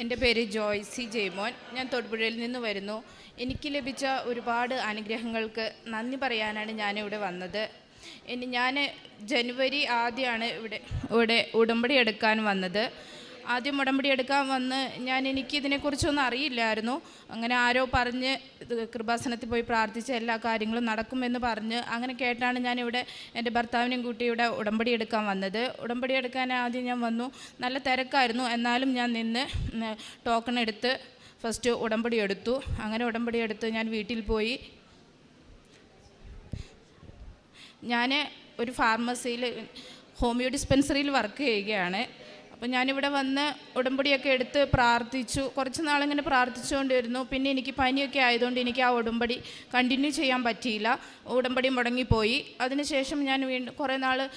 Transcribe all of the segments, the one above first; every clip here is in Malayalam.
എന്റെ പേര് ജോയ്സി ജെയ്മോൻ. ഞാൻ തൊടുപുഴയിൽ നിന്ന് വരുന്നു. എനിക്ക് ലഭിച്ച ഒരുപാട് അനുഗ്രഹങ്ങൾക്ക് നന്ദി പറയാനാണ് ഞാനിവിടെ വന്നത്. ഇനി ഞാൻ ജനുവരി ആദ്യമാണ് ഇവിടെ ഇവിടെ ഉടമ്പടി എടുക്കാൻ വന്നത്. ആദ്യം ഉടമ്പടി എടുക്കാൻ വന്ന് ഞാൻ എനിക്ക് ഇതിനെക്കുറിച്ചൊന്നും അറിയില്ലായിരുന്നു. അങ്ങനെ ആരോ പറഞ്ഞ് കൃപാസനത്തിൽ പോയി പ്രാർത്ഥിച്ച് എല്ലാ കാര്യങ്ങളും നടക്കുമെന്ന് പറഞ്ഞ് അങ്ങനെ കേട്ടാണ് ഞാനിവിടെ എന്റെ ഭർത്താവിനെയും കൂട്ടി ഇവിടെ ഉടമ്പടി എടുക്കാൻ വന്നത്. ഉടമ്പടി എടുക്കാൻ ആദ്യം ഞാൻ വന്നു. നല്ല തിരക്കായിരുന്നു. എന്നാലും ഞാൻ നിന്ന് ടോക്കൺ എടുത്ത് ഫസ്റ്റ് ഉടമ്പടി എടുത്തു. അങ്ങനെ ഉടമ്പടി എടുത്ത് ഞാൻ വീട്ടിൽ പോയി. ഞാൻ ഒരു ഫാർമസിയിൽ ഹോമിയോ ഡിസ്പെൻസറിയിൽ വർക്ക് ചെയ്യുകയാണ്. അപ്പം ഞാനിവിടെ വന്ന് ഉടമ്പടിയൊക്കെ എടുത്ത് പ്രാർത്ഥിച്ചു. കുറച്ച് നാളിങ്ങനെ പ്രാർത്ഥിച്ചുകൊണ്ടിരുന്നു. പിന്നെ എനിക്ക് പനിയൊക്കെ ആയതുകൊണ്ട് എനിക്ക് ആ ഉടമ്പടി കണ്ടിന്യൂ ചെയ്യാൻ പറ്റിയില്ല. ഉടമ്പടി മുടങ്ങിപ്പോയി. അതിനുശേഷം ഞാൻ വീണ്ടും കുറേ നാൾ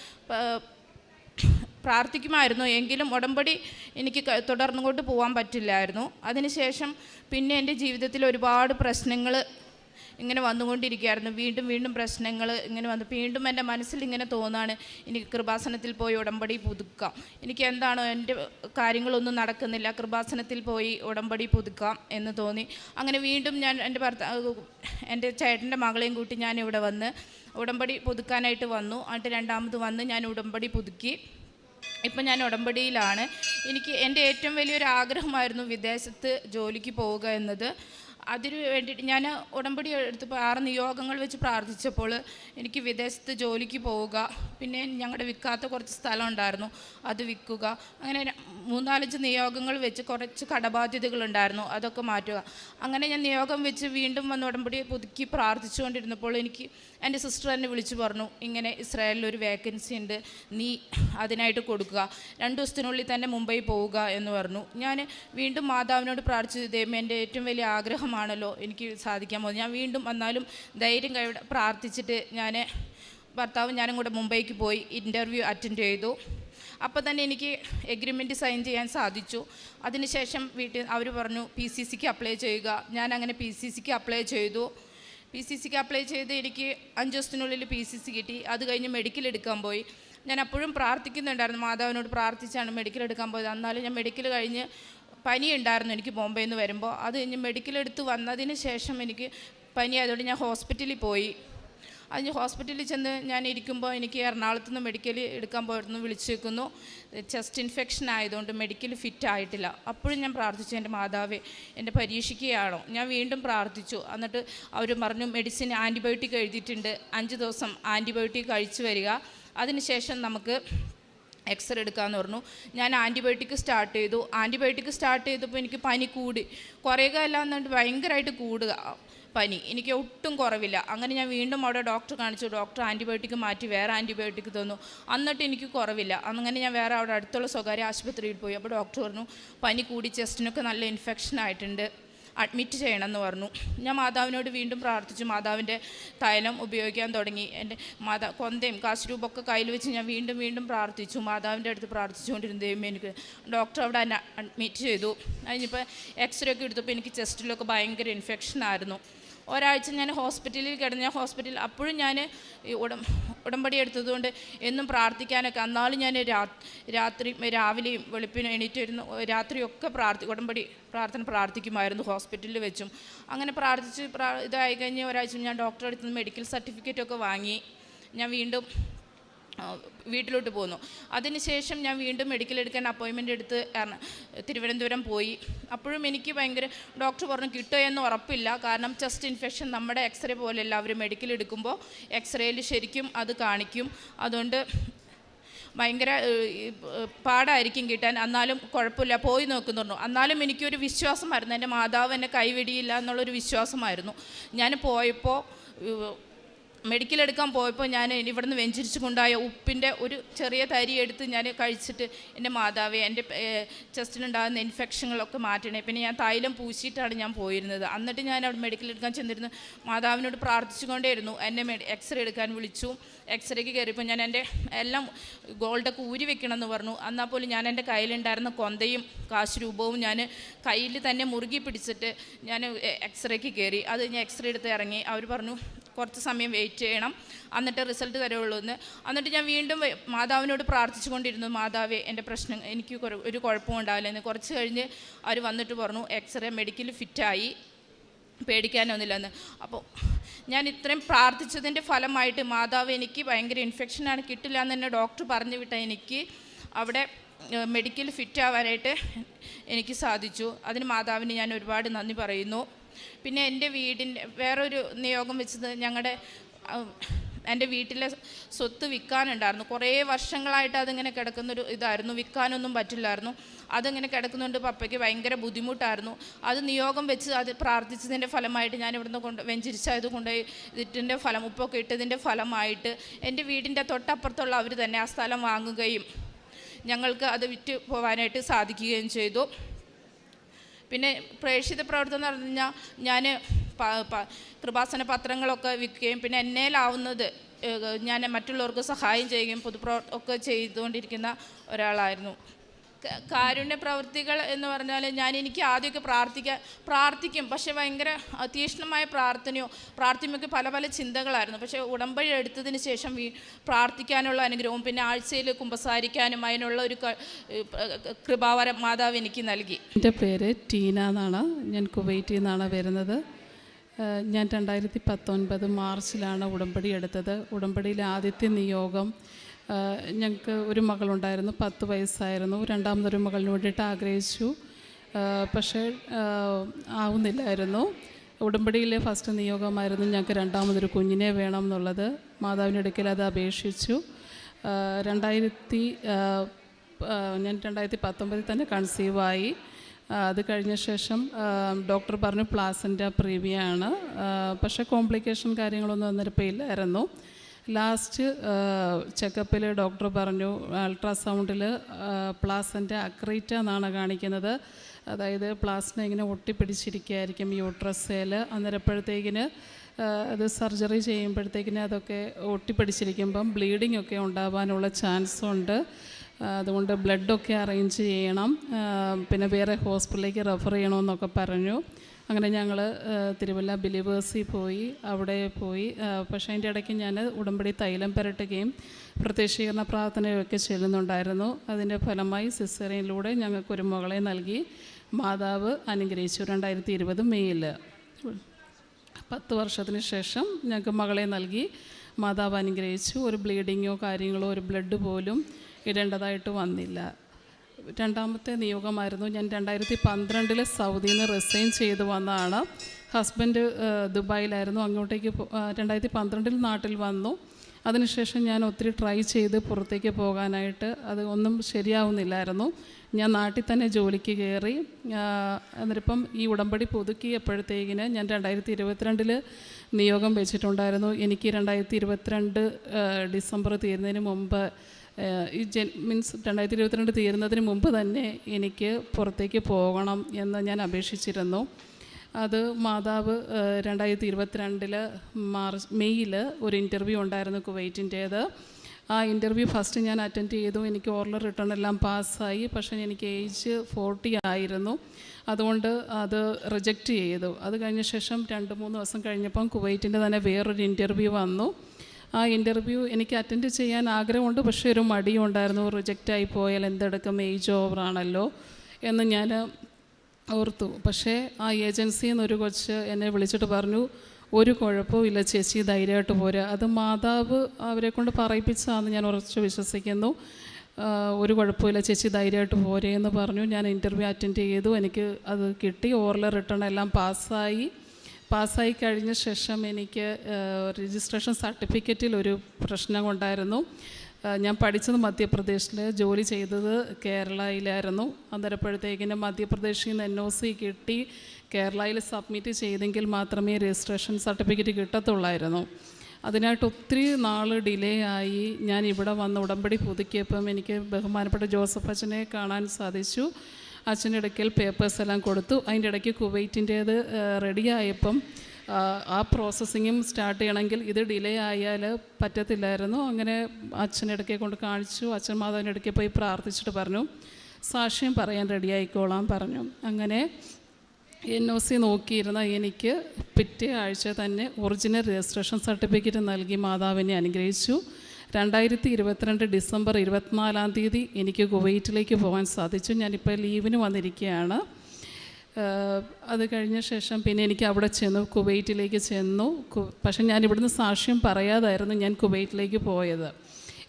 പ്രാർത്ഥിക്കുമായിരുന്നു. എങ്കിലും ഉടമ്പടി എനിക്ക് തുടർന്നുകൊണ്ട് പോകാൻ പറ്റില്ലായിരുന്നു. അതിനുശേഷം പിന്നെ എന്റെ ജീവിതത്തിൽ ഒരുപാട് പ്രശ്നങ്ങൾ ഇങ്ങനെ വന്നുകൊണ്ടിരിക്കുകയായിരുന്നു. വീണ്ടും വീണ്ടും പ്രശ്നങ്ങൾ ഇങ്ങനെ വന്നു. വീണ്ടും എന്റെ മനസ്സിൽ ഇങ്ങനെ തോന്നാണ് എനിക്ക് കൃപാസനത്തിൽ പോയി ഉടമ്പടി പുതുക്കാം. എനിക്ക് എന്താണോ എന്റെ കാര്യങ്ങളൊന്നും നടക്കുന്നില്ല. കൃപാസനത്തിൽ പോയി ഉടമ്പടി പുതുക്കാം എന്ന് തോന്നി. അങ്ങനെ വീണ്ടും ഞാൻ എന്റെ ഭർത്താവ് എന്റെ ചേട്ടന്റെ മകളെയും കൂട്ടി ഞാൻ ഇവിടെ വന്ന് ഉടമ്പടി പുതുക്കാനായിട്ട് വന്നു. എന്നിട്ട് രണ്ടാമത് വന്ന് ഞാൻ ഉടമ്പടി പുതുക്കി. ഇപ്പം ഞാൻ ഉടമ്പടിയിലാണ്. എനിക്ക് എന്റെ ഏറ്റവും വലിയൊരു ആഗ്രഹമായിരുന്നു വിദേശത്ത് ജോലിക്ക് പോവുക എന്നത്. അതിനു വേണ്ടിയിട്ട് ഞാൻ ഉടമ്പടി എടുത്തപ്പോൾ ആറ് നിയോഗങ്ങൾ വെച്ച് പ്രാർത്ഥിച്ചപ്പോൾ എനിക്ക് വിദേശത്ത് ജോലിക്ക് പോവുക പിന്നെ ഞങ്ങളുടെ വിൽക്കാത്ത കുറച്ച് സ്ഥലം ഉണ്ടായിരുന്നു അത് വിൽക്കുക അങ്ങനെ മൂന്നാലഞ്ച് നിയോഗങ്ങൾ വെച്ച് കുറച്ച് കടബാധ്യതകൾ ഉണ്ടായിരുന്നു അതൊക്കെ മാറ്റുക. അങ്ങനെ ഞാൻ നിയോഗം വെച്ച് വീണ്ടും വന്ന് ഉടമ്പടി പുതുക്കി പ്രാർത്ഥിച്ചുകൊണ്ടിരുന്നപ്പോൾ എനിക്ക് എന്റെ സിസ്റ്റർ എന്നെ വിളിച്ചു പറഞ്ഞു ഇങ്ങനെ ഇസ്രായേലിൽ ഒരു വേക്കൻസി ഉണ്ട് നീ അതിനായിട്ട് കൊടുക്കുക രണ്ട് ദിവസത്തിനുള്ളിൽ തന്നെ മുംബൈ പോവുക എന്ന് പറഞ്ഞു. ഞാൻ വീണ്ടും മാതാവിനോട് പ്രാർത്ഥിച്ചു ദൈവം എന്റെ ഏറ്റവും വലിയ ആഗ്രഹമാണല്ലോ എനിക്ക് സാധിക്കാൻ പോകുന്നത്. ഞാൻ വീണ്ടും വന്നാലും ധൈര്യം കൈ പ്രാർത്ഥിച്ചിട്ട് ഞാൻ ഭർത്താവും ഞാനും കൂടെ മുംബൈക്ക് പോയി ഇന്റർവ്യൂ അറ്റൻഡ് ചെയ്തു. അപ്പോൾ തന്നെ എനിക്ക് എഗ്രിമെന്റ് സൈൻ ചെയ്യാൻ സാധിച്ചു. അതിനുശേഷം വീട്ടിൽ അവർ പറഞ്ഞു പി സി സിക്ക് അപ്ലൈ ചെയ്യുക. ഞാൻ അങ്ങനെ പി സി സിക്ക് അപ്ലൈ ചെയ്തു. പി സി സിക്ക് അപ്ലൈ ചെയ്ത് എനിക്ക് അഞ്ച് ദിവസത്തിനുള്ളിൽ പി സി സി കിട്ടി. അത് കഴിഞ്ഞ് മെഡിക്കൽ എടുക്കാൻ പോയി. ഞാൻ അപ്പോഴും പ്രാർത്ഥിക്കുന്നുണ്ടായിരുന്നു. മാതാവിനോട് പ്രാർത്ഥിച്ചാണ് മെഡിക്കൽ എടുക്കാൻ പോയത്. എന്നാലും ഞാൻ മെഡിക്കൽ കഴിഞ്ഞ് പനി ഉണ്ടായിരുന്നു എനിക്ക് ബോംബെയിൽ നിന്ന് വരുമ്പോൾ. അത് കഴിഞ്ഞ് മെഡിക്കൽ എടുത്ത് വന്നതിന് ശേഷം എനിക്ക് പനി ആയതുകൊണ്ട് ഞാൻ ഹോസ്പിറ്റലിൽ പോയി. അതിന് ഹോസ്പിറ്റലിൽ ചെന്ന് ഞാൻ ഇരിക്കുമ്പോൾ എനിക്ക് എറണാകുളത്ത് നിന്ന് മെഡിക്കൽ എടുക്കാൻ പോയിരുന്നു വിളിച്ചേക്കുന്നു. ചെസ്റ്റ് ഇൻഫെക്ഷൻ ആയതുകൊണ്ട് മെഡിക്കൽ ഫിറ്റ് ആയിട്ടില്ല. അപ്പോഴും ഞാൻ പ്രാർത്ഥിച്ചു എന്റെ മാതാവേ എന്റെ പരീക്ഷിക്കുകയാണോ? ഞാൻ വീണ്ടും പ്രാർത്ഥിച്ചു. എന്നിട്ട് അവർ പറഞ്ഞു മെഡിസിൻ ആന്റിബയോട്ടിക് എഴുതിയിട്ടുണ്ട്. അഞ്ച് ദിവസം ആന്റിബയോട്ടിക് കഴിച്ചു വരിക. അതിനുശേഷം നമുക്ക് എക്സ്റേ എടുക്കാമെന്ന് പറഞ്ഞു. ഞാൻ ആന്റിബയോട്ടിക് സ്റ്റാർട്ട് ചെയ്തു. ആന്റിബയോട്ടിക് സ്റ്റാർട്ട് ചെയ്തപ്പോൾ എനിക്ക് പനി കൂടി. കുറയുക എന്നിട്ട് ഭയങ്കരമായിട്ട് കൂടുക പനി. എനിക്ക് ഒട്ടും കുറവില്ല. അങ്ങനെ ഞാൻ വീണ്ടും അവിടെ ഡോക്ടർ കാണിച്ചു. ഡോക്ടർ ആന്റിബയോട്ടിക് മാറ്റി വേറെ ആന്റിബയോട്ടിക് തന്നു. എന്നിട്ട് എനിക്ക് കുറവില്ല. അങ്ങനെ ഞാൻ വേറെ അവിടെ അടുത്തുള്ള സ്വകാര്യ ആശുപത്രിയിൽ പോയി. അപ്പോൾ ഡോക്ടർ പറഞ്ഞു പനി കൂടി ചെസ്റ്റിനൊക്കെ നല്ല ഇൻഫെക്ഷൻ ആയിട്ടുണ്ട്. അഡ്മിറ്റ് ചെയ്യണമെന്ന് പറഞ്ഞു. ഞാൻ മാതാവിനോട് വീണ്ടും പ്രാർത്ഥിച്ചു. മാതാവിന്റെ തൈലം ഉപയോഗിക്കാൻ തുടങ്ങി. എന്റെ മാതാ കൊന്തയും കാശുരൂപൊക്കെ കയ്യിൽ വെച്ച് ഞാൻ വീണ്ടും വീണ്ടും പ്രാർത്ഥിച്ചു. മാതാവിന്റെ അടുത്ത് പ്രാർത്ഥിച്ചുകൊണ്ടിരുന്ന എനിക്ക് ഡോക്ടർ അവിടെ അഡ്മിറ്റ് ചെയ്തു. അതിനിപ്പോൾ എക്സ്റേ ഒക്കെ എടുത്തപ്പോൾ എനിക്ക് ചെസ്റ്റിലൊക്കെ ഭയങ്കര ഇൻഫെക്ഷൻ ആയിരുന്നു. ഒരാഴ്ച ഞാൻ ഹോസ്പിറ്റലിൽ കിടന്ന് ഹോസ്പിറ്റലിൽ അപ്പോഴും ഞാൻ ഉടം ഉടമ്പടി എടുത്തതുകൊണ്ട് എന്നും പ്രാർത്ഥിക്കാനൊക്കെ. എന്നാലും ഞാൻ രാത്രി രാവിലെയും വെളുപ്പിനും എണീറ്റ് വരുന്ന രാത്രിയൊക്കെ പ്രാർത്ഥി ഉടമ്പടി പ്രാർത്ഥന പ്രാർത്ഥിക്കുമായിരുന്നു ഹോസ്പിറ്റലിൽ വെച്ചും. അങ്ങനെ പ്രാർത്ഥിച്ച് പ്രാ ഇതായി കഴിഞ്ഞ് ഒരാഴ്ച ഞാൻ ഡോക്ടറെ അടുത്ത് നിന്ന് മെഡിക്കൽ സർട്ടിഫിക്കറ്റൊക്കെ വാങ്ങി. ഞാൻ വീണ്ടും വീട്ടിലോട്ട് പോന്നു. അതിനുശേഷം ഞാൻ വീണ്ടും മെഡിക്കൽ എടുക്കാൻ അപ്പോയിൻമെന്റ് എടുത്ത് തിരുവനന്തപുരം പോയി. അപ്പോഴും എനിക്ക് ഭയങ്കര ഡോക്ടർ പറഞ്ഞു കിട്ടുമോ എന്ന് ഉറപ്പില്ല. കാരണം ചെസ്റ്റ് ഇൻഫെക്ഷൻ നമ്മുടെ എക്സ്റേ പോലെയല്ല അവർ മെഡിക്കൽ എടുക്കുമ്പോൾ എക്സ്റേയിൽ ശരിക്കും അത് കാണിക്കും. അതുകൊണ്ട് ഭയങ്കര പാടായിരിക്കും കിട്ടാൻ. എന്നാലും കുഴപ്പമില്ല. പോയി നോക്കുന്നുണ്ടോ എന്നാലും എനിക്കൊരു വിശ്വാസമായിരുന്നു. എന്റെ മാതാവ് എന്നെ കൈവിടിയില്ല എന്നുള്ളൊരു വിശ്വാസമായിരുന്നു. ഞാൻ പോയപ്പോൾ മെഡിക്കൽ എടുക്കാൻ പോയപ്പോൾ ഞാൻ ഇവിടുന്ന് വെഞ്ചരിച്ച് കൊണ്ടായ ഉപ്പിന്റെ ഒരു ചെറിയ തരി എടുത്ത് ഞാൻ കഴിച്ചിട്ട് എന്റെ മാതാവെ എന്റെ ചെസ്റ്റിനുണ്ടാകുന്ന ഇൻഫെക്ഷനുകളൊക്കെ മാറ്റണേ. പിന്നെ ഞാൻ തൈലം പൂശിയിട്ടാണ് ഞാൻ പോയിരുന്നത്. എന്നിട്ട് ഞാൻ അവിടെ മെഡിക്കൽ എടുക്കാൻ ചെന്നിരുന്നു. മാതാവിനോട് പ്രാർത്ഥിച്ചുകൊണ്ടേയിരുന്നു. എന്നെ മെഡി എക്സ്റേ എടുക്കാൻ വിളിച്ചു. എക്സ്റേക്ക് കയറിയപ്പോൾ ഞാൻ എന്റെ എല്ലാം ഗോൾഡൊക്കെ ഊരി വെക്കണമെന്ന് പറഞ്ഞു. എന്നാൽ പോലും ഞാൻ എന്റെ കയ്യിലുണ്ടായിരുന്ന കൊന്തയും കാശ് രൂപവും ഞാൻ കയ്യിൽ തന്നെ മുറുകി പിടിച്ചിട്ട് ഞാൻ എക്സ്റേക്ക് കയറി. അത് ഞാൻ എക്സ്റേ എടുത്ത് ഇറങ്ങി. അവർ പറഞ്ഞു കുറച്ച് സമയം വെയിറ്റ് ചെയ്യണം. എന്നിട്ട് റിസൾട്ട് തരുള്ളൂ എന്ന്. എന്നിട്ട് ഞാൻ വീണ്ടും മാതാവിനോട് പ്രാർത്ഥിച്ചുകൊണ്ടിരുന്നു മാതാവേ എന്റെ പ്രശ്നം എനിക്ക് ഒരു കുഴപ്പവും ഉണ്ടാവില്ല എന്ന്. കുറച്ച് കഴിഞ്ഞ് അവർ വന്നിട്ട് പറഞ്ഞു എക്സ്റേ മെഡിക്കൽ ഫിറ്റായി പേടിക്കാനൊന്നുമില്ലെന്ന് അപ്പോൾ ഞാൻ ഇത്രയും പ്രാർത്ഥിച്ചതിന്റെ ഫലമായിട്ട് മാതാവ് എനിക്ക് ഭയങ്കര ഇൻഫെക്ഷനാണ് കിട്ടില്ല എന്ന് തന്നെ ഡോക്ടർ പറഞ്ഞു വിട്ട എനിക്ക് അവിടെ മെഡിക്കൽ ഫിറ്റ് ആവാനായിട്ട് എനിക്ക് സാധിച്ചു. അതിന് മാതാവിന് ഞാൻ ഒരുപാട് നന്ദി പറയുന്നു. പിന്നെ എന്റെ വീടിന്റെ വേറൊരു നിയോഗം വെച്ചത് ഞങ്ങളുടെ എന്റെ വീട്ടിലെ സ്വത്ത് വിൽക്കാനുണ്ടായിരുന്നു. കുറേ വർഷങ്ങളായിട്ട് അതിങ്ങനെ കിടക്കുന്നൊരു ഇതായിരുന്നു. വിൽക്കാനൊന്നും പറ്റില്ലായിരുന്നു. അതിങ്ങനെ കിടക്കുന്നുണ്ട് പപ്പയ്ക്ക് ഭയങ്കര ബുദ്ധിമുട്ടായിരുന്നു. അത് നിയോഗം വെച്ച് അത് പ്രാർത്ഥിച്ചതിന്റെ ഫലമായിട്ട് ഞാൻ ഇവിടുന്ന് കൊണ്ട് വെഞ്ചിരിച്ചത് കൊണ്ട് ഇതിന്റെ ഫലം ഉപ്പൊക്കെ ഇട്ടതിന്റെ ഫലമായിട്ട് എന്റെ വീടിന്റെ തൊട്ടപ്പുറത്തുള്ള അവർ തന്നെ ആ സ്ഥലം വാങ്ങുകയും ഞങ്ങൾക്ക് അത് വിറ്റ് പോകാനായിട്ട് സാധിക്കുകയും ചെയ്തു. പിന്നെ പ്രേക്ഷിത പ്രവർത്തനം എന്ന് പറഞ്ഞു കഴിഞ്ഞാൽ ഞാൻ കൃപാസന പത്രങ്ങളൊക്കെ വിൽക്കുകയും പിന്നെ എന്നേലാവുന്നത് ഞാൻ മറ്റുള്ളവർക്ക് സഹായം ചെയ്യുകയും പൊതുപ്രവ ഒക്കെ ചെയ്തുകൊണ്ടിരിക്കുന്ന ഒരാളായിരുന്നു. കാരുണ്യ പ്രവൃത്തികൾ എന്ന് പറഞ്ഞാൽ ഞാൻ എനിക്ക് ആദ്യമൊക്കെ പ്രാർത്ഥിക്കാൻ പ്രാർത്ഥിക്കും. പക്ഷേ ഭയങ്കര തീക്ഷ്ണമായ പ്രാർത്ഥനയോ പ്രാർത്ഥിക്കുമ്പോൾ പല പല ചിന്തകളായിരുന്നു. പക്ഷേ ഉടമ്പടി എടുത്തതിന് ശേഷം വീ പ്രാർത്ഥിക്കാനുള്ള അനുഗ്രഹവും പിന്നെ ആഴ്ചയിൽ കുമ്പസാരിക്കാനും അതിനുള്ള ഒരു കൃപാവര മാതാവ് എനിക്ക് നൽകി. എന്റെ പേര് ടീന എന്നാണ്. ഞാൻ കുവൈറ്റിൽ നിന്നാണ് വരുന്നത്. ഞാൻ രണ്ടായിരത്തി പത്തൊൻപത് മാർച്ചിലാണ് ഉടമ്പടി എടുത്തത്. ഉടമ്പടിയിലെ ആദ്യത്തെ നിയോഗം ഞങ്ങൾക്ക് ഒരു മകളുണ്ടായിരുന്നു പത്ത് വയസ്സായിരുന്നു. രണ്ടാമതൊരു മകളിന് വേണ്ടിയിട്ട് ആഗ്രഹിച്ചു. പക്ഷേ ആവുന്നില്ലായിരുന്നു. ഉടമ്പടിയിലെ ഫസ്റ്റ് നിയോഗമായിരുന്നു ഞങ്ങൾക്ക് രണ്ടാമതൊരു കുഞ്ഞിനെ വേണം എന്നുള്ളത് മാതാവിനിടയ്ക്കൽ അത് അപേക്ഷിച്ചു. രണ്ടായിരത്തി ഞാൻ രണ്ടായിരത്തി പത്തൊമ്പതിൽ തന്നെ കൺസീവായി അത് കഴിഞ്ഞ ശേഷം ഡോക്ടർ പറഞ്ഞു പ്ലാസന്റ പ്രീവിയ ആണ്. പക്ഷേ കോംപ്ലിക്കേഷൻ കാര്യങ്ങളൊന്നും അന്നേരപ്പം ഇല്ലായിരുന്നു. ലാസ്റ്റ് ചെക്കപ്പിൽ ഡോക്ടർ പറഞ്ഞു അൾട്രാസൗണ്ടിൽ പ്ലാസന്റെ അക്രീറ്റ എന്നാണ് കാണിക്കുന്നത്. അതായത് പ്ലാസ്റ്റിനെ ഇങ്ങനെ ഒട്ടിപ്പിടിച്ചിരിക്കുകയായിരിക്കും യൂട്രസേൽ അന്നേരപ്പോഴത്തേക്കിന് ആ, അത് സർജറി ചെയ്യുമ്പോഴത്തേക്കിന് അതൊക്കെ ഒട്ടിപ്പിടിച്ചിരിക്കുമ്പം ബ്ലീഡിംഗ് ഒക്കെ ഉണ്ടാവാനുള്ള ചാൻസ് ഉണ്ട്. ആ, അതുകൊണ്ട് ബ്ലഡൊക്കെ അറേഞ്ച് ചെയ്യണം. പിന്നെ വേറെ ഹോസ്പിറ്റലിലേക്ക് റെഫർ ചെയ്യണമെന്നൊക്കെ പറഞ്ഞു. അങ്ങനെ ഞങ്ങൾ തിരുവല്ല ബിലീവേഴ്സിൽ പോയി അവിടെ പോയി. പക്ഷേ അതിന്റെ ഇടയ്ക്ക് ഞാൻ ഉടമ്പടി തൈലം പുരട്ടുകയും പ്രത്യക്ഷീകരണ പ്രാർത്ഥനയൊക്കെ ചെല്ലുന്നുണ്ടായിരുന്നു അതിന്റെ ഫലമായി സിസേറിയനിലൂടെ ഞങ്ങൾക്കൊരു മകളെ നൽകി. മാതാവ് അനുഗ്രഹിച്ചു രണ്ടായിരത്തി ഇരുപത് മെയ്യിൽ. പത്ത് വർഷത്തിന് ശേഷം ഞങ്ങൾക്ക് മകളെ നൽകി. മാതാവ് അനുഗ്രഹിച്ചു. ഒരു ബ്ലീഡിങ്ങോ കാര്യങ്ങളോ ഒരു ബ്ലഡ് പോലും ഇടേണ്ടതായിട്ട് വന്നില്ല. രണ്ടാമത്തെ നിയോഗമായിരുന്നു. ഞാൻ രണ്ടായിരത്തി പന്ത്രണ്ടിൽ സൗദിയിൽ നിന്ന് റിസൈൻ ചെയ്ത് വന്നതാണ്. ഹസ്ബൻഡ് ദുബായിലായിരുന്നു. അങ്ങോട്ടേക്ക് രണ്ടായിരത്തി പന്ത്രണ്ടിൽ നാട്ടിൽ വന്നു. അതിനുശേഷം ഞാൻ ഒത്തിരി ട്രൈ ചെയ്ത് പുറത്തേക്ക് പോകാനായിട്ട് അത് ഒന്നും ശരിയാവുന്നില്ലായിരുന്നു. ഞാൻ നാട്ടിൽ തന്നെ ജോലിക്ക് കയറി എന്നിട്ടിപ്പം ഈ ഉടമ്പടി പുതുക്കിയപ്പോഴത്തേക്കിന് ഞാൻ രണ്ടായിരത്തി ഇരുപത്തിരണ്ടിൽ നിയോഗം വെച്ചിട്ടുണ്ടായിരുന്നു. എനിക്ക് രണ്ടായിരത്തി ഇരുപത്തിരണ്ട് ഡിസംബർ തീരുന്നതിന് മുമ്പ് ഈ ജൻ മീൻസ് രണ്ടായിരത്തി ഇരുപത്തിരണ്ട് തീരുന്നതിന് മുമ്പ് തന്നെ എനിക്ക് പുറത്തേക്ക് പോകണം എന്ന് ഞാൻ അപേക്ഷിച്ചിരുന്നു. അത് മാതാവ് രണ്ടായിരത്തി ഇരുപത്തിരണ്ടിൽ മാർച്ച് മെയ്യിൽ ഒരു ഇന്റർവ്യൂ ഉണ്ടായിരുന്നു കുവൈറ്റിന്റേത്. ആ ഇന്റർവ്യൂ ഫസ്റ്റ് ഞാൻ അറ്റൻഡ് ചെയ്തു. എനിക്ക് ഓർഡർ റിട്ടേൺ എല്ലാം പാസ്സായി. പക്ഷേ എനിക്ക് ഏജ് ഫോർട്ടി ആയിരുന്നു. അതുകൊണ്ട് അത് റിജക്റ്റ് ചെയ്തു. അത് കഴിഞ്ഞ ശേഷം രണ്ട് മൂന്ന് ദിവസം കഴിഞ്ഞപ്പം കുവൈറ്റിന്റെ തന്നെ വേറൊരു ഇന്റർവ്യൂ വന്നു. ആ ഇന്റർവ്യൂ എനിക്ക് അറ്റൻഡ് ചെയ്യാൻ ആഗ്രഹമുണ്ട്. പക്ഷേ ഒരു മടിയുണ്ടായിരുന്നു. റിജക്റ്റായി പോയാൽ എന്തെടുക്കും? ഏജ് ഓവറാണല്ലോ എന്ന് ഞാൻ ഓർത്തു. പക്ഷേ ആ ഏജൻസിയിൽ നിന്ന് ഒരു കൊച്ച് എന്നെ വിളിച്ചിട്ട് പറഞ്ഞു ഒരു കുഴപ്പവും ഇല്ല ചേച്ചി ധൈര്യമായിട്ട് പോരാ. അത് മാതാവ് അവരെ കൊണ്ട് പറയിപ്പിച്ചാന്ന് ഞാൻ ഉറച്ചു വിശ്വസിക്കുന്നു. ഒരു കുഴപ്പമില്ല ചേച്ചി ധൈര്യമായിട്ട് പോരേ എന്ന് പറഞ്ഞു. ഞാൻ ഇന്റർവ്യൂ അറ്റൻഡ് ചെയ്തു. എനിക്ക് അത് കിട്ടി. ഓറൽ റിട്ടേൺ എല്ലാം പാസ്സായി പാസ്സായി കഴിഞ്ഞ ശേഷം എനിക്ക് രജിസ്ട്രേഷൻ സർട്ടിഫിക്കറ്റിൽ ഒരു പ്രശ്നം ഉണ്ടായിരുന്നു ഞാൻ പഠിച്ചത് മധ്യപ്രദേശിൽ ജോലി ചെയ്തത് കേരളയിലായിരുന്നു. അന്നേരപ്പോഴത്തേക്കിന് മധ്യപ്രദേശിൽ നിന്ന് എൻ ഒ സി കിട്ടി. കേരളയിൽ സബ്മിറ്റ് ചെയ്തെങ്കിൽ മാത്രമേ രജിസ്ട്രേഷൻ സർട്ടിഫിക്കറ്റ് കിട്ടത്തുള്ളായിരുന്നു. അതിനായിട്ട് ഒത്തിരി നാൾ ഡിലേ ആയി ഞാൻ ഇവിടെ വന്ന് ഉടമ്പടി പുതുക്കിയപ്പം എനിക്ക് ബഹുമാനപ്പെട്ട ജോസഫ് അച്ഛനെ കാണാൻ സാധിച്ചു. അച്ഛന്റെ ഇടയ്ക്കൽ പേപ്പേഴ്സ് എല്ലാം കൊടുത്തു. അതിന്റെ ഇടയ്ക്ക് കുവൈറ്റിന്റേത് റെഡിയായപ്പം ആ, പ്രോസസ്സിങ്ങും സ്റ്റാർട്ട് ചെയ്യണമെങ്കിൽ ഇത് ഡിലേ ആയാൽ പറ്റത്തില്ലായിരുന്നു. അങ്ങനെ അച്ഛന്റെ ഇടയ്ക്ക് കൊണ്ട് കാണിച്ചു. അച്ഛൻ മാതാവിന്റെ ഇടയ്ക്ക് പോയി പ്രാർത്ഥിച്ചിട്ട് പറഞ്ഞു. സാക്ഷ്യം പറയാൻ റെഡി ആയിക്കോളാം പറഞ്ഞു. അങ്ങനെ എൻ ഒ സി നോക്കിയിരുന്ന എനിക്ക് പിറ്റേ ആഴ്ച തന്നെ ഒറിജിനൽ രജിസ്ട്രേഷൻ സർട്ടിഫിക്കറ്റ് നൽകി മാതാവിനെ അനുഗ്രഹിച്ചു. രണ്ടായിരത്തി ഇരുപത്തിരണ്ട് ഡിസംബർ ഇരുപത്തിനാലാം തീയതി എനിക്ക് കുവൈറ്റിലേക്ക് പോകാൻ സാധിച്ചു. ഞാനിപ്പോൾ ലീവിന് വന്നിരിക്കുകയാണ്. അത് കഴിഞ്ഞ ശേഷം പിന്നെ എനിക്ക് അവിടെ ചെന്നു കുവൈറ്റിലേക്ക് ചെന്നു. പക്ഷേ ഞാൻ ഇവിടുന്ന് സാക്ഷ്യം പറയാതായിരുന്നു ഞാൻ കുവൈറ്റിലേക്ക് പോയത്.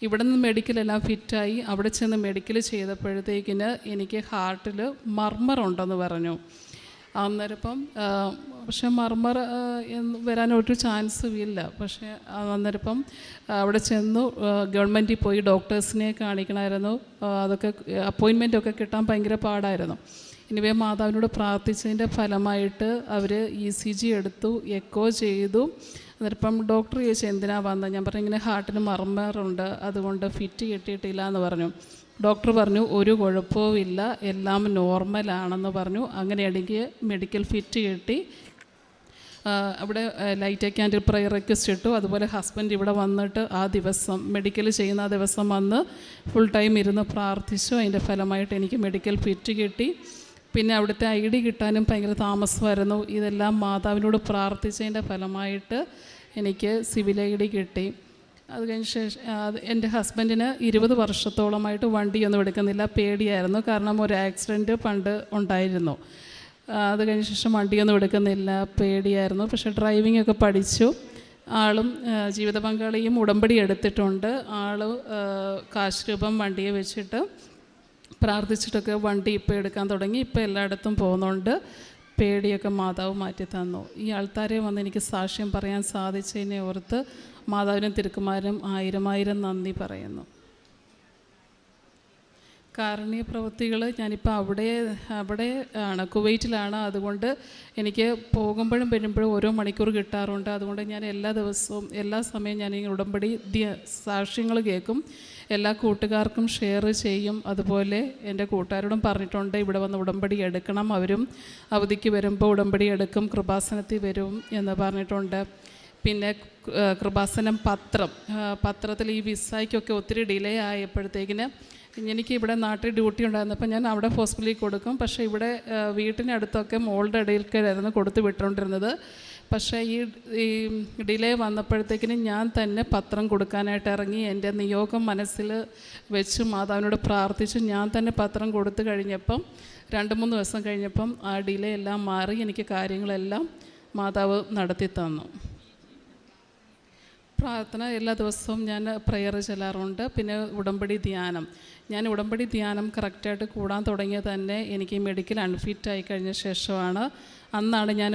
ഇവിടെ നിന്ന് മെഡിക്കലെല്ലാം ഫിറ്റായി. അവിടെ ചെന്ന് മെഡിക്കൽ ചെയ്തപ്പോഴത്തേക്കിന് എനിക്ക് ഹാർട്ടിൽ മർമ്മറുണ്ടെന്ന് പറഞ്ഞു. അന്നേരം ഇപ്പം ആ, പക്ഷെ മർമർ എന്ന് വരാനൊരു ചാൻസും ഇല്ല. പക്ഷേ അന്നേരം ഇപ്പം അവിടെ ചെന്നു ഗവൺമെന്റിൽ പോയി ഡോക്ടേഴ്സിനെ കാണിക്കണമായിരുന്നു. അതൊക്കെ അപ്പോയിൻമെന്റ് ഒക്കെ കിട്ടാൻ ഭയങ്കര പാടായിരുന്നു. ഇനിവേ മാതാവിനോട് പ്രാർത്ഥിച്ചതിന്റെ ഫലമായിട്ട് അവർ ഇ സി ജി എടുത്തു എക്കോ ചെയ്തു. അന്നേരപ്പം ഡോക്ടർ ചോദിച്ചു എന്തിനാ വന്നത്? ഞാൻ പറഞ്ഞു ഇങ്ങനെ ഹാർട്ടിന് മർമ്മറുണ്ട് അതുകൊണ്ട് ഫിറ്റ് കിട്ടിയിട്ടില്ല എന്ന് പറഞ്ഞു. ഡോക്ടർ പറഞ്ഞു ഒരു കുഴപ്പവും ഇല്ല. എല്ലാം നോർമലാണെന്ന് പറഞ്ഞു. അങ്ങനെയാണെങ്കിൽ മെഡിക്കൽ ഫിറ്റ് കിട്ടി. അവിടെ ലൈറ്റ് ക്യാൻഡിൽ പ്രയർ റിക്വസ്റ്റ് ഇട്ടു. അതുപോലെ ഹസ്ബൻഡ് ഇവിടെ വന്നിട്ട് ആ ദിവസം മെഡിക്കൽ ചെയ്യുന്ന ആ ദിവസം വന്ന് ഫുൾ ടൈം ഇരുന്ന് പ്രാർത്ഥിച്ചു. അതിന്റെ ഫലമായിട്ട് എനിക്ക് മെഡിക്കൽ ഫിറ്റ് കിട്ടി. പിന്നെ അവിടുത്തെ ഐ ഡി കിട്ടാനും ഭയങ്കര താമസമായിരുന്നു. ഇതെല്ലാം മാതാവിനോട് പ്രാർത്ഥിച്ചതിന്റെ ഫലമായിട്ട് എനിക്ക് സിവിൽ ഐ ഡി കിട്ടി. അത് കഴിഞ്ഞ ശേഷം എന്റെ ഹസ്ബൻഡിന് ഇരുപത് വർഷത്തോളമായിട്ട് വണ്ടിയൊന്നും എടുക്കുന്നില്ല. പേടിയായിരുന്നു. കാരണം ഒരു ആക്സിഡന്റ് പണ്ട് ഉണ്ടായിരുന്നു. അത് കഴിഞ്ഞ ശേഷം വണ്ടിയൊന്നും എടുക്കുന്നില്ല പേടിയായിരുന്നു. പക്ഷേ ഡ്രൈവിംഗ് ഒക്കെ പഠിച്ചു. ആളും ജീവിത പങ്കാളിയും ഉടമ്പടി എടുത്തിട്ടുണ്ട്. ആൾ കാശ് രൂപം വണ്ടിയെ വെച്ചിട്ട് പ്രാർത്ഥിച്ചിട്ടൊക്കെ വണ്ടി ഇപ്പോൾ എടുക്കാൻ തുടങ്ങി. ഇപ്പോൾ എല്ലായിടത്തും പോകുന്നുണ്ട്. പേടിയൊക്കെ മാതാവ് മാറ്റി തന്നു. ഈ ആൾക്കാരെ വന്ന് എനിക്ക് സാക്ഷ്യം പറയാൻ സാധിച്ചതിനെ ഓർത്ത് മാതാവിനും തിരുക്കുമാരും ആയിരം ആയിരം നന്ദി പറയുന്നു. കാരുണ്യ പ്രവൃത്തികൾ ഞാനിപ്പോൾ അവിടെ അവിടെ ആണ് കുവൈറ്റിലാണ്. അതുകൊണ്ട് എനിക്ക് പോകുമ്പോഴും വരുമ്പോഴും ഓരോ മണിക്കൂർ കിട്ടാറുണ്ട്. അതുകൊണ്ട് ഞാൻ എല്ലാ ദിവസവും എല്ലാ സമയവും ഞാൻ ഈ ഉടമ്പടി സാക്ഷ്യങ്ങൾ കേൾക്കും എല്ലാ കൂട്ടുകാർക്കും ഷെയർ ചെയ്യും. അതുപോലെ എന്റെ കൂട്ടുകാരോടും പറഞ്ഞിട്ടുണ്ട് ഇവിടെ വന്ന് ഉടമ്പടി എടുക്കണം അവരും. അവധിക്ക് വരുമ്പോൾ ഉടമ്പടി എടുക്കും. കൃപാസനത്തിൽ വരും എന്ന് പറഞ്ഞിട്ടുണ്ട്. പിന്നെ കൃപാസനം പത്രം. പത്രത്തിൽ ഈ വിസായ്ക്കൊക്കെ ഒത്തിരി ഡിലേ ആയപ്പോഴത്തേക്കിന് എനിക്ക് ഇവിടെ നാട്ടിൽ ഡ്യൂട്ടി ഉണ്ടായിരുന്നപ്പോൾ ഞാൻ അവിടെ ഹോസ്പിറ്റലിൽ കൊടുക്കും. പക്ഷേ ഇവിടെ വീട്ടിനടുത്തൊക്കെ മോളുടെ ഇടയിൽക്കായിരുന്നു കൊടുത്ത് വിട്ടുകൊണ്ടിരുന്നത്. പക്ഷേ ഈ ഈ ഡിലേ വന്നപ്പോഴത്തേക്കിനും ഞാൻ തന്നെ പത്രം കൊടുക്കാനായിട്ട് ഇറങ്ങി. എന്റെ നിയോഗം മനസ്സിൽ വെച്ച് മാതാവിനോട് പ്രാർത്ഥിച്ചു. ഞാൻ തന്നെ പത്രം കൊടുത്തു കഴിഞ്ഞപ്പം രണ്ട് മൂന്ന് ദിവസം കഴിഞ്ഞപ്പം ആ ഡിലേ എല്ലാം മാറി. എനിക്ക് കാര്യങ്ങളെല്ലാം മാതാവ് നടത്തി തന്നു പ്രാർത്ഥന എല്ലാ ദിവസവും ഞാൻ പ്രെയർ ചെല്ലാറുണ്ട്. പിന്നെ ഉടമ്പടി ധ്യാനം. ഞാൻ ഉടമ്പടി ധ്യാനം കറക്റ്റായിട്ട് കൂടാൻ തുടങ്ങിയത് തന്നെ എനിക്ക് മെഡിക്കൽ അൺഫിറ്റ് ആയി കഴിഞ്ഞ ശേഷമാണ്. അന്നാണ് ഞാൻ